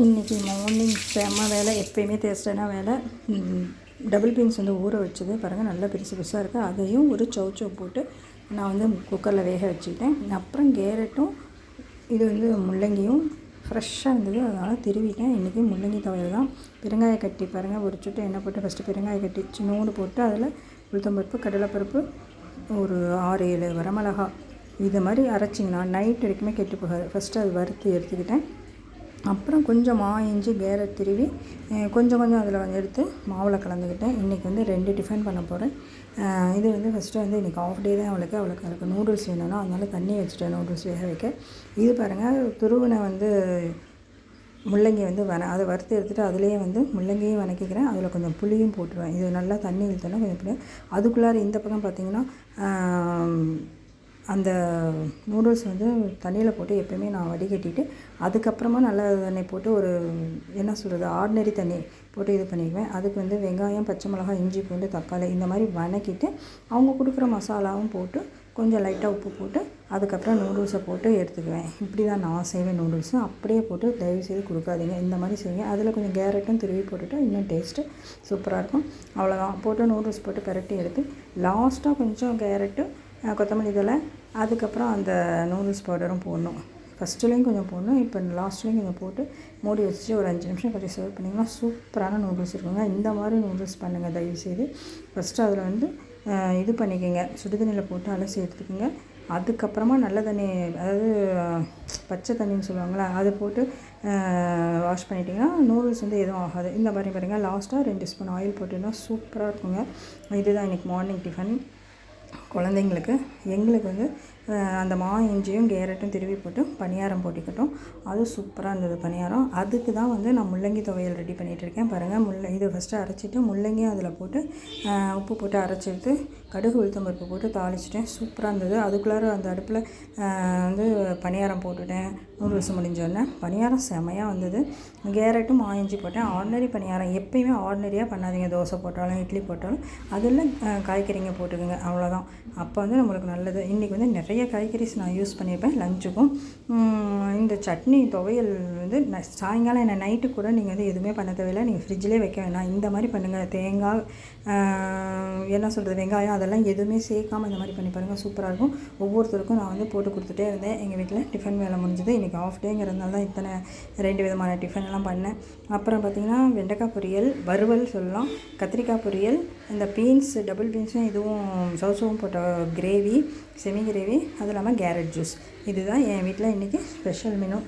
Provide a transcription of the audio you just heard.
இன்றைக்கி மார்னிங் செம்ம வேலை எப்பயுமே டேஸ்டான வேலை. டபுள் பீன்ஸ் வந்து ஊற வச்சது. பாருங்கள் நல்லா பெருசு பெருசாக இருக்குது அதையும் ஒரு சௌச்சோ போட்டு நான் வந்து குக்கரில் வேக வச்சுக்கிட்டேன். அப்புறம் கேரட்டும் இது வந்து முள்ளங்கியும் ஃப்ரெஷ்ஷாக இருந்தது. அதனால் திருவிட்டேன். இன்றைக்கி முள்ளங்கி துவையல் தான். பெருங்காய கட்டி பாருங்கள் ஒரு சுட்டு எண்ணெய் போட்டு ஃபஸ்ட்டு பெருங்காய கட்டி சின்னோடு போட்டு அதில் உளுத்தம்பருப்பு கடலைப்பருப்பு ஒரு ஆறு ஏழு வரமிளகா இது மாதிரி அரைச்சிங்கன்னா நைட் வரைக்குமே கெட்டு போகாது. ஃபஸ்ட்டு அது வறுத்து எடுத்துக்கிட்டேன். அப்புறம் கொஞ்சம் மா இஞ்சி கேரட் திருவி கொஞ்சம் கொஞ்சம் அதில் வந்து எடுத்து மாவில் கலந்துக்கிட்டேன். இன்றைக்கி வந்து ரெண்டு டிஃபன் பண்ண போகிறேன் இது வந்து ஃபஸ்ட்டு வந்து இன்றைக்கி ஆஃப் டே தான் அவளுக்கு. அவளுக்கு அதுக்கு நூடுல்ஸ் வேணும்னா அதனால தண்ணி வச்சுட்டேன் நூடுல்ஸ் வேக வைக்க. இது பாருங்கள் துருவினை வந்து முள்ளங்கி வந்து வன அதை வறுத்து எடுத்துகிட்டு அதுலேயே வந்து முள்ளங்கியும் வணக்கிக்கிறேன். அதில் கொஞ்சம் புளியும் போட்டுருவேன். இது நல்லா தண்ணி இழுத்தோன்னா கொஞ்சம் புளியும். அதுக்குள்ளார இந்த பக்கம் பார்த்திங்கன்னா அந்த நூடுல்ஸ் வந்து தண்ணியில் போட்டு எப்பயுமே நான் வடிகட்டிட்டு அதுக்கப்புறமா நல்ல தண்ணி போட்டு ஒரு என்ன சொல்கிறது ஆர்டினரி தண்ணி போட்டு இது பண்ணிக்குவேன் அதுக்கு வந்து வெங்காயம் பச்சை மிளகாய் இஞ்சி பூண்டு தக்காளி இந்த மாதிரி வணக்கிட்டு அவங்க கொடுக்குற மசாலாவும் போட்டு கொஞ்சம் லைட்டாக உப்பு போட்டு அதுக்கப்புறம் நூடுல்ஸை போட்டு எடுத்துக்குவேன். இப்படி தான் நான் செய்வேன் நூடுல்ஸும் அப்படியே போட்டு தயவு செய்து கொடுக்காதீங்க. இந்த மாதிரி செய்வேன் அதில் கொஞ்சம் கேரட்டும் திருவி போட்டுட்டு இன்னும் டேஸ்ட்டு சூப்பராக இருக்கும். அவ்வளோதான் போட்டு நூடுல்ஸ் போட்டு பெரட்டி எடுத்து லாஸ்ட்டாக கொஞ்சம் கேரட்டு கொத்தமல்லி தழை அதுக்கப்புறம் அந்த நூடுல்ஸ் பவுடரும் போடணும். ஃபஸ்ட்டுலேயும் கொஞ்சம் போடணும் இப்போ லாஸ்ட்லேயும் கொஞ்சம் போட்டு மூடி வச்சு ஒரு அஞ்சு நிமிஷம் கட்டி சர்வ் பண்ணிங்கன்னா சூப்பரான நூடுல்ஸ் இருக்குங்க. இந்த மாதிரி நூடுல்ஸ் பண்ணுங்கள் தயவுசெய்து ஃபஸ்ட்டு அதில் வந்து இது பண்ணிக்கோங்க. சுடுதண்ணியில் போட்டு அலசி எடுத்துக்கோங்க. அதுக்கப்புறமா நல்ல தண்ணி அதாவது பச்சை தண்ணின்னு சொல்லுவாங்களே அதை போட்டு வாஷ் பண்ணிட்டிங்கன்னா நூடுல்ஸ் வந்து எதுவும் ஆகாது. இந்த மாதிரி பாருங்கள் லாஸ்ட்டாக ரெண்டு ஸ்பூன் ஆயில் போட்டுன்னா சூப்பராக இருக்குங்க. இதுதான் இன்றைக்கி மார்னிங் டிஃபன் குழந்தைங்களுக்கு எங்களுக்கு வந்து அந்த மா இஞ்சியும் கேரட்டும் திருவி போட்டு பணியாரம் போட்டிக்கிட்டோம். அது சூப்பராக இருந்தது பணியாரம். அதுக்கு தான் வந்து நான் முள்ளங்கி துவையல் ரெடி பண்ணிகிட்டு இருக்கேன். பாருங்கள் முள்ள இது ஃபஸ்ட்டு அரைச்சிட்டு முள்ளங்கியும் அதில் போட்டு உப்பு போட்டு அரைச்சி எடுத்து கடுகு உளுத்தம் பருப்பு போட்டு தாளிச்சிட்டேன். சூப்பராக இருந்தது. அதுக்குள்ளார அந்த அடுப்பில் வந்து பணியாரம் போட்டுட்டேன். நூடுல்ஸ் முடிஞ்சோடனே பணியாரம் செமையாக வந்தது. கேரட்டும் மா இஞ்சி போட்டேன். ஆர்டினரி பணியாரம் எப்பயுமே ஆர்டினரியாக பண்ணாதீங்க. தோசை போட்டாலும் இட்லி போட்டாலும். அதில் காய்கறிங்க போட்டுக்கோங்க. அவ்வளோதான் அப்போ வந்து நம்மளுக்கு நல்லது. இன்றைக்கி வந்து நிறைய காய்கறிஸ் நான் யூஸ் பண்ணியிருப்பேன் லஞ்சுக்கும் இந்த சட்னி துவையல் வந்து ந- சாயங்காலம் என்ன நைட்டு கூட நீங்கள் வந்து எதுவுமே பண்ண தேவையில்லை. நீங்கள் ஃப்ரிட்ஜிலே வைக்க வேணாம். இந்த மாதிரி பண்ணுங்கள் தேங்காய் என்ன சொல்கிறது வெங்காயம் அதெல்லாம் எதுவுமே சேர்க்காம இந்த மாதிரி பண்ணி பாருங்கள் சூப்பராக இருக்கும். ஒவ்வொருத்தருக்கும் நான் வந்து போட்டு கொடுத்துட்டே இருந்தேன். எங்கள் வீட்டில் டிஃபன் வேலை முடிஞ்சது. இன்றைக்கி ஆஃப் டேங்கிறதுனால தான் இத்தனை ரெண்டு விதமான டிஃபன் எல்லாம் பண்ணேன். அப்புறம் பார்த்திங்கன்னா வெண்டைக்காய் பொரியல் வறுவல் சொல்லலாம். கத்திரிக்காய் பொரியல் இந்த பீன்ஸ் டபுள் பீன்ஸும் இதுவும் சவுசவும் போட்ட கிரேவி செமி கிரேவி அதுவும் இல்லாமல் கேரட் ஜூஸ் இதுதான் என் வீட்டில் இன்றைக்கி ஸ்பெஷல் மெனு